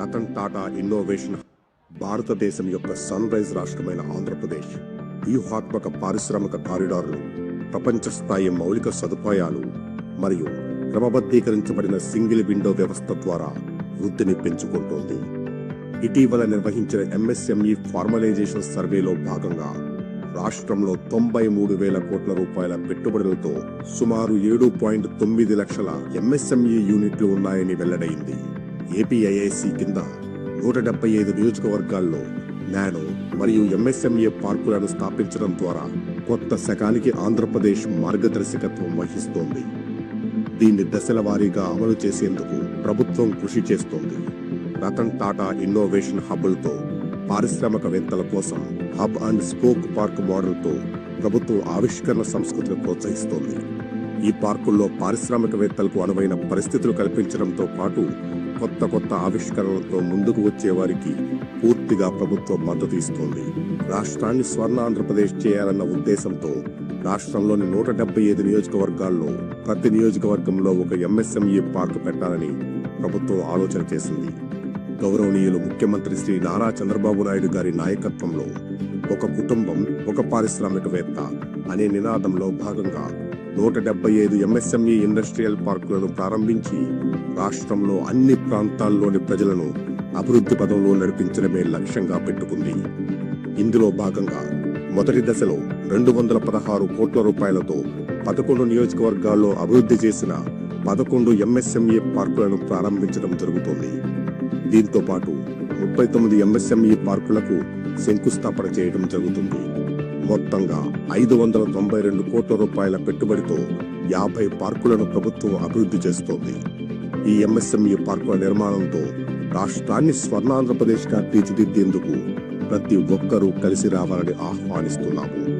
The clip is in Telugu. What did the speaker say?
రతన్ టాటా ఇన్నోవేషన్ భారతదేశం యొక్క సన్ రైజ్ రాష్ట్రమైన ఆంధ్రప్రదేశ్. వ్యూహాత్మక పారిశ్రామిక కారిడార్లు ప్రపంచ స్థాయి మౌలిక సదుపాయాలు మరియు క్రమబద్ధీకరించబడిన సింగిల్ విండో వ్యవస్థ ద్వారా వృద్ధిని పెంచుకుంటోంది. ఇటీవల నిర్వహించిన ఎంఎస్ఎంఈ ఫార్మలైజేషన్ సర్వేలో భాగంగా రాష్ట్రంలో తొంభై మూడు వేల కోట్ల రూపాయల పెట్టుబడులతో సుమారు ఏడు పాయింట్ తొమ్మిది లక్షల ఎంఎస్ఎంఈ యూనిట్లు ఉన్నాయని వెల్లడైంది. ఏపీఐఐసి కింద నూట డెబ్బై ఐదు నియోజకవర్గాల్లో నానో మరియు ఎంఎస్ఎంఏ పార్కులను స్థాపించడం ద్వారా కొత్త శకానికి ఆంధ్రప్రదేశ్ మార్గదర్శకత్వం వహిస్తోంది. దీన్ని దశల వారీగా అమలు చేసేందుకు ప్రభుత్వం కృషి చేస్తోంది. రతన్ టాటా ఇన్నోవేషన్ హబ్బులతో పారిశ్రామికవేత్తల కోసం హబ్ అండ్ స్పోక్ పార్క్ మోడల్తో ప్రభుత్వం ఆవిష్కరణ సంస్కృతిని ప్రోత్సహిస్తోంది. ఈ పార్కుల్లో పారిశ్రామికవేత్తలకు అనువైన పరిస్థితులు కల్పించడంతో పాటు కొత్త కొత్త ఆవిష్కరణలతో ముందుకు వచ్చే వారికి పూర్తిగా ప్రభుత్వం మద్దతు ఇస్తోంది. రాష్ట్రాన్ని స్వర్ణ ఆంధ్రప్రదేశ్ చేయాలన్న ఉద్దేశంతో రాష్ట్రంలోని నూట డెబ్బై ఐదు నియోజకవర్గాల్లో ప్రతి నియోజకవర్గంలో ఒక ఎంఎస్ఎంఈ పార్క్ పెట్టాలని ప్రభుత్వం ఆలోచన చేసింది. గౌరవనీయులు ముఖ్యమంత్రి శ్రీ నారా చంద్రబాబు నాయుడు గారి నాయకత్వంలో ఒక కుటుంబం ఒక పారిశ్రామికవేత్త అనే నినాదంలో భాగంగా నూట డెబ్బై ఐదు ఎంఎస్ఎంఈ ఇండస్ట్రియల్ పార్కులను ప్రారంభించి రాష్ట్రంలో అన్ని ప్రాంతాల్లోని ప్రజలను అభివృద్ధి పదంలో నడిపించడమే లక్ష్యంగా పెట్టుకుంది. ఇందులో భాగంగా మొదటి దశలో రెండు వందల పదహారు కోట్ల రూపాయలతో పదకొండు నియోజకవర్గాల్లో అభివృద్ధి చేసిన పదకొండు ఎంఎస్ఎంఈ పార్కులను ప్రారంభించడం జరుగుతోంది. దీంతో పాటు ముప్పై తొమ్మిది ఎంఎస్ఎంఈ పార్కులకు శంకుస్థాపన చేయడం జరుగుతుంది. మొత్తంగా ఐదు వందల తొంభై రెండు కోట్ల రూపాయల పెట్టుబడితో యాభై పార్కులను ప్రభుత్వం అభివృద్ధి చేస్తోంది. ఈ ఎంఎస్ఎంఈ పార్కుల నిర్మాణంతో రాష్ట్రాన్ని స్వర్ణాంధ్రప్రదేశ్గా తీర్చిదిద్దేందుకు ప్రతి ఒక్కరూ కలిసి రావాలని ఆహ్వానిస్తున్నాము.